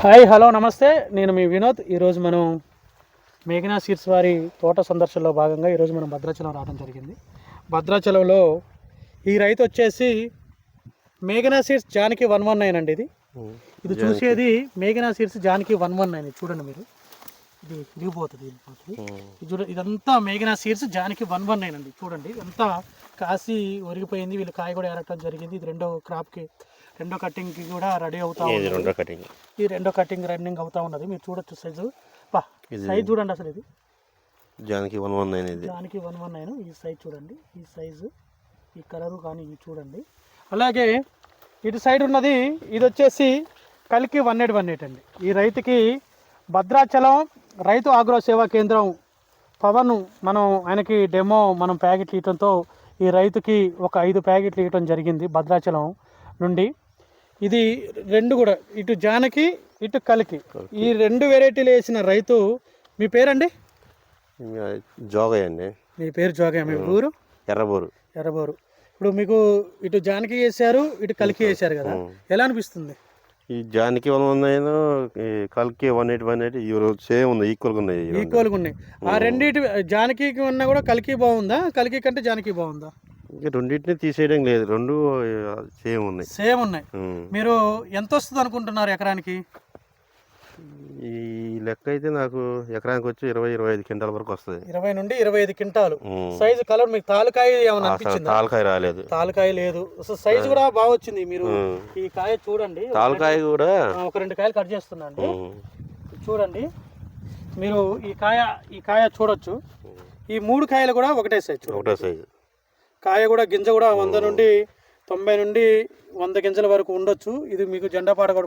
Hi hello నమస్తే. నేను మీ వినోద్. ఈరోజు మనం మేఘనా సీడ్స్ వారి తోట సందర్శనలో భాగంగా ఈరోజు మనం భద్రాచలం రావడం జరిగింది. భద్రాచలంలో ఈ రైతు వచ్చేసి మేఘనా seeds Janaki one one nine అండి ఇది. ఇది చూసేది మేఘనా seeds Janaki one one nine. చూడండి మీరు. ఇది ఇరిగిపోతుంది ఇది చూడ ఇదంతా మేఘనా seeds Janaki one one nine అండి. చూడండి ఇదంతా కాసి ఒరిగిపోయింది వీళ్ళు కాయ కూడా ఏరటం జరిగింది. ఇది రెండో క్రాప్కి రెండో కటింగ్కి కూడా రెడీ అవుతా ఉంది రెండో కటింగ్ ఈ రెండో కటింగ్ రన్నింగ్ అవుతా ఉన్నది. మీరు చూడొచ్చు సైజు. పా సైజ్ చూడండి అసలు ఇది. జానికి వన్ వన్ నైన్ ఇది. దానికి వన్ వన్ నైన్ ఈ సైజ్ చూడండి. ఈ సైజు ఈ కలరు కానీ ఇవి చూడండి. అలాగే ఇటు సైడ్ ఉన్నది ఇది వచ్చేసి కలికి వన్ ఎయిట్ వన్ ఎయిట్ అండి. ఈ రైతుకి భద్రాచలం రైతు ఆగ్రో సేవా కేంద్రం పవన్ మనం ఆయనకి డెమో మనం ప్యాకెట్లు ఇవ్వడంతో ఈ రైతుకి ఒక ఐదు ప్యాకెట్లు ఇవ్వడం జరిగింది భద్రాచలం నుండి. ఇది రెండు కూడా ఇటు జానకి ఇటు కలికి. ఈ రెండు వెరైటీలు వేసిన రైతు మీ పేరండి? జోగయ్య అండి. మీ పేరు జోగయ్య మీ ఊరు? ఎర్రబోరు. ఎర్రబోరు. ఇప్పుడు మీకు ఇటు జానకి వేసారు ఇటు కలికి వేసారు కదా. ఎలా అనిపిస్తుంది? ఈ జానికి వన్ వన్ నైన్ ఈ కల్కి వన్ ఎయిట్ వన్ ఎయిట్ ఈ రోజు సేమ్ ఉంది ఈక్వల్గా ఉన్నాయి ఈ రెండు. ఈక్వల్గా ఉన్నాయి. ఆ రెండింటి జానకి ఉన్నా కూడా కలికి బాగుందా? కలికి కంటే జానకి బాగుందా? ఇంకా రెండింటిని తీసేయడం లేదు. రెండు సేమ్ ఉన్నాయి. సేమ్ ఉన్నాయి. మీరు ఎంత వస్తుంది అనుకుంటున్నారు ఎకరానికి? ఈ లెక్క అయితే నాకు ఎకరానికి వచ్చి ఇరవై ఇరవై ఐదు క్వింటాల వరకు వస్తుంది. ఇరవై నుండి ఇరవై ఐదు క్వింటాలు. సైజు కలర్ మీకు తాలుకాయ ఏమైనా అనిపించిందా? తాలకాయ రాలేదు. తాలుకాయ లేదు. అసలు సైజు కూడా బాగా వచ్చింది. మీరు. ఈ కాయ చూడండి. తాలకాయ కూడా ఒక రెండు కాయలు కట్ చేస్తున్నాను. చూడండి. మీరు ఈ కాయ ఈ కాయ చూడొచ్చు. ఈ మూడు కాయలు కూడా ఒకటే సైజ్ ఒకటే సైజు. కాయ కూడా గింజ కూడా వంద నుండి తొంభై నుండి వంద గింజల వరకు ఉండొచ్చు. ఇది మీకు జెండా పాట కూడా